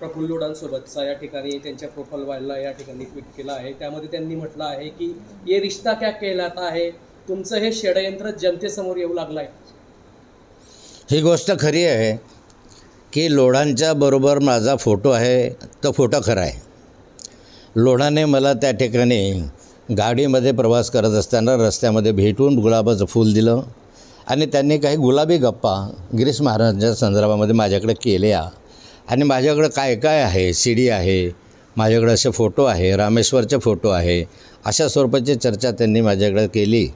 प्रफुल्ल लोढांसोबतचा या ठिकाणी त्यांच्या प्रोफाईल वाईलला या ठिकाणी ट्विट केला आहे. त्यामध्ये त्यांनी म्हटलं आहे की ये रिश्ता क्या कहलाता आहे तुमचं हे षडयंत्र जनतेसमोर येऊ लागलं आहे ही गोष्ट खरी आहे की लोढांच्या बरोबर माझा फोटो आहे तो फोटो खरा आहे. लोढाने मला त्या ठिकाणी गाडीमध्ये प्रवास करत असताना रस्त्यामध्ये भेटून गुलाबाचं फूल दिलं आणि त्यांनी काही गुलाबी गप्पा गिरीश महाराजांच्या संदर्भामध्ये माझ्याकडे केल्या. आणि माझ्याकडं काय काय आहे? सी डी आहे. माझ्याकडं असे फोटो आहे. रामेश्वरचे फोटो आहे. अशा स्वरूपाची चर्चा त्यांनी माझ्याकडे केली.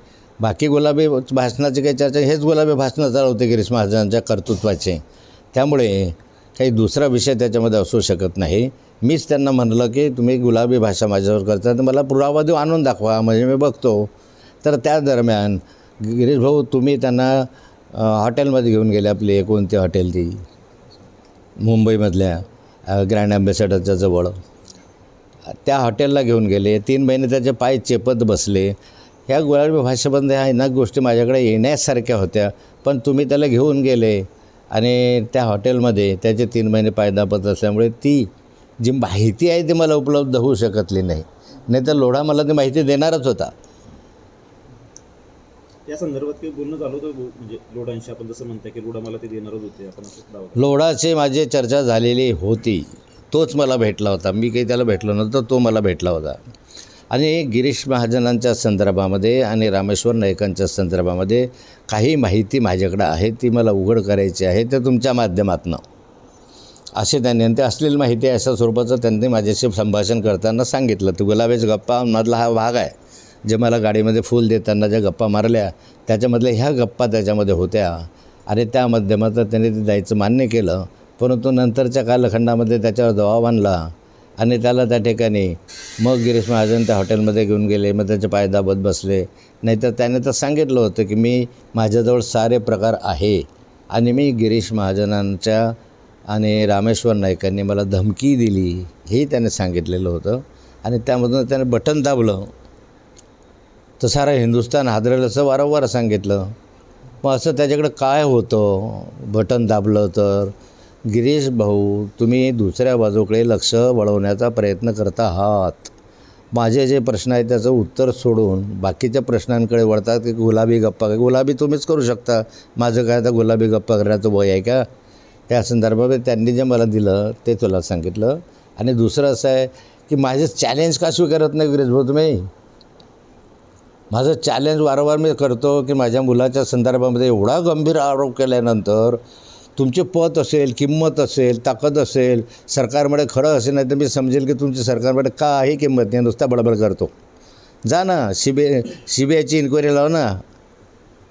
बाकी गुलाबी भाषणाची काही चर्चा हेच गुलाबी भाषणं चालवते गिरीश महाजनांच्या कर्तृत्वाचे. त्यामुळे काही दुसरा विषय त्याच्यामध्ये असू शकत नाही. मीच त्यांना म्हणलं की तुम्ही गुलाबी भाषा माझ्यावर करता तर मला पुरावा देऊ आणून दाखवा म्हणजे मी बघतो. तर त्या दरम्यान गिरीश भाऊ तुम्ही त्यांना हॉटेलमध्ये घेऊन गेले आपली कोणती हॉटेल ती? मुंबईमधल्या ग्रँड ॲम्बेसेडरच्या जवळ. त्या हॉटेलला घेऊन गेले. तीन महिने त्याचे पाय चेपत बसले. ह्या गुलाबी भाषेमध्ये ह्या ना गोष्टी माझ्याकडे येण्यासारख्या होत्या पण तुम्ही त्याला घेऊन गेले. आणि त्या हॉटेलमध्ये त्याचे तीन महिने पाय दाबत असल्यामुळे ती जी माहिती आहे ती मला उपलब्ध होऊ शकतली नाही. नाही तर लोढा मला ती माहिती देणारच होता. त्या संदर्भात काही बोलणं झालं होतं गो- म्हणजे लोडांशी? आपण जसं म्हणताय की लोडा मला ते देणारच होते. आपण असं दावा लोढाची माझी चर्चा झालेली होती. तोच मला भेटला होता. मी काही त्याला भेटलो नव्हतं तो मला भेटला होता. आणि गिरीश महाजनांच्या संदर्भामध्ये आणि रामेश्वर नाईकांच्या संदर्भामध्ये काही माहिती माझ्याकडं आहे ती मला उघड करायची आहे ते तुमच्या माध्यमातनं. असे त्यांनी आणि ते असलेली माहिती आहे अशा स्वरूपाचं त्यांनी माझ्याशी संभाषण करताना सांगितलं. तू गुलाबेज गप्पा मधला हा भाग आहे. जे मला गाडीमध्ये फूल देताना ज्या गप्पा मारल्या त्याच्यामधल्या ह्या गप्पा त्याच्यामध्ये होत्या. आणि त्या माध्यमातून त्याने ते द्यायचं मान्य केलं. परंतु नंतरच्या कालखंडामध्ये त्याच्यावर दबाव आणला. आणि त्याला त्या ठिकाणी मग गिरीश महाजन त्या हॉटेलमध्ये घेऊन गेले. मग त्याचे पाय दाबत बसले. नाहीतर त्याने तर सांगितलं होतं की मी माझ्याजवळ सारे प्रकार आहे. आणि मी गिरीश महाजनांच्या आणि रामेश्वर नाईकांनी मला धमकी दिली. हे त्याने सांगितलेलं होतं. आणि त्यामधून त्याने बटन दाबलं. तर सारा हिंदुस्थान हादरेल असं वारंवार सांगितलं. मग असं त्याच्याकडं काय होतं? बटन दाबलं तर? गिरीश भाऊ तुम्ही दुसऱ्या बाजूकडे लक्ष वळवण्याचा प्रयत्न करता आहात. माझे जे प्रश्न आहेत त्याचं उत्तर सोडून बाकीच्या प्रश्नांकडे वळतात की गुलाबी गप्पा? गुलाबी तुम्हीच करू शकता. माझं काय आता गुलाबी गप्पा करण्याचं वय आहे का? त्या संदर्भामध्ये त्यांनी जे मला दिलं ते तुला सांगितलं. आणि दुसरं असं आहे की माझे चॅलेंज का स्वीकारत नाही गिरीश भाऊ तुम्ही? माझं चॅलेंज वारंवार मी करतो की माझ्या मुलाच्या संदर्भामध्ये एवढा गंभीर आरोप केल्यानंतर तुमचे पत असेल किंमत असेल ताकद असेल सरकारमध्ये खरं असेल नाही तर मी समजेल की तुमची सरकारमध्ये काही किंमत नाही नुसता बडबड करतो. जा ना सी बी सी बी आयची इन्क्वायरी लाव ना.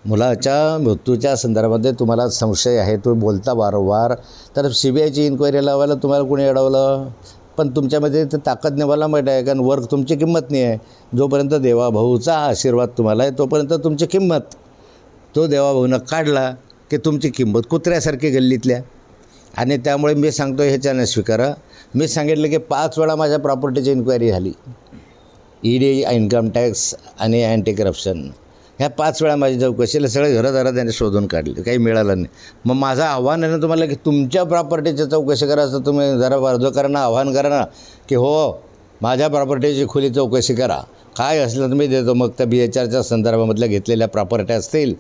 मुलाच्या मृत्यूच्या संदर्भामध्ये तुम्हाला संशय आहे तुम्ही बोलता वारंवार. तर सी बी आयची इन्क्वायरी लावायला तुम्हाला कोणी अडवलं? पण तुमच्यामध्ये ते ताकद नेवायला माहीत आहे कारण वर्क तुमची किंमत नाही आहे. जोपर्यंत देवाभाऊचा आशीर्वाद तुम्हाला आहे तोपर्यंत तुमची किंमत. तो देवाभाऊनं काढला की तुमची किंमत कुत्र्यासारखी गल्लीतल्या. आणि त्यामुळे मी सांगतो ह्याच्यानं स्वीकारा. मी सांगितलं की पाच वेळा माझ्या प्रॉपर्टीची इन्क्वायरी झाली. ई डी इन्कम टॅक्स आणि अँटी करप्शन ह्या पाच वेळा माझी चौकशीला सगळे घरदारा त्याने शोधून काढले काही मिळालं नाही. मग माझं आव्हान आहे ना तुम्हाला की तुमच्या प्रॉपर्टीची चौकशी करा असं तुम्ही जरा वर्धकारांना आव्हान करा ना की हो माझ्या प्रॉपर्टीची खुली चौकशी करा. काय असलं तर मी देतो मग त्या बी एच आरच्या संदर्भामधल्या घेतलेल्या प्रॉपर्ट्या असतील.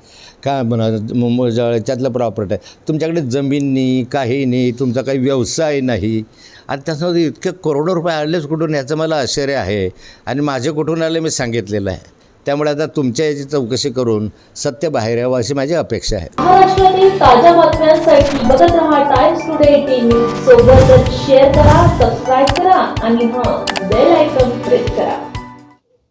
काय म्हणा याच्यातलं प्रॉपर्टी तुमच्याकडे जमीन नाही काही नाही तुमचा काही व्यवसाय नाही. आणि त्याच्यामध्ये इतके करोडो रुपये आलेच कुठून याचं मला आश्चर्य आहे. आणि माझे कुठून आले मी सांगितलेलं आहे. त्यामुळे आता तुमच्या याची चौकशी करून सत्य बाहेर यावं अशी माझी अपेक्षा आहे. महाराष्ट्रातील ताज्या बातम्यांसाठी बघत राहा टाइम्स टुडे टीव्ही सोबतच शेअर करा सबस्क्राईब करा आणि हां बेल आयकॉन प्रेस करा.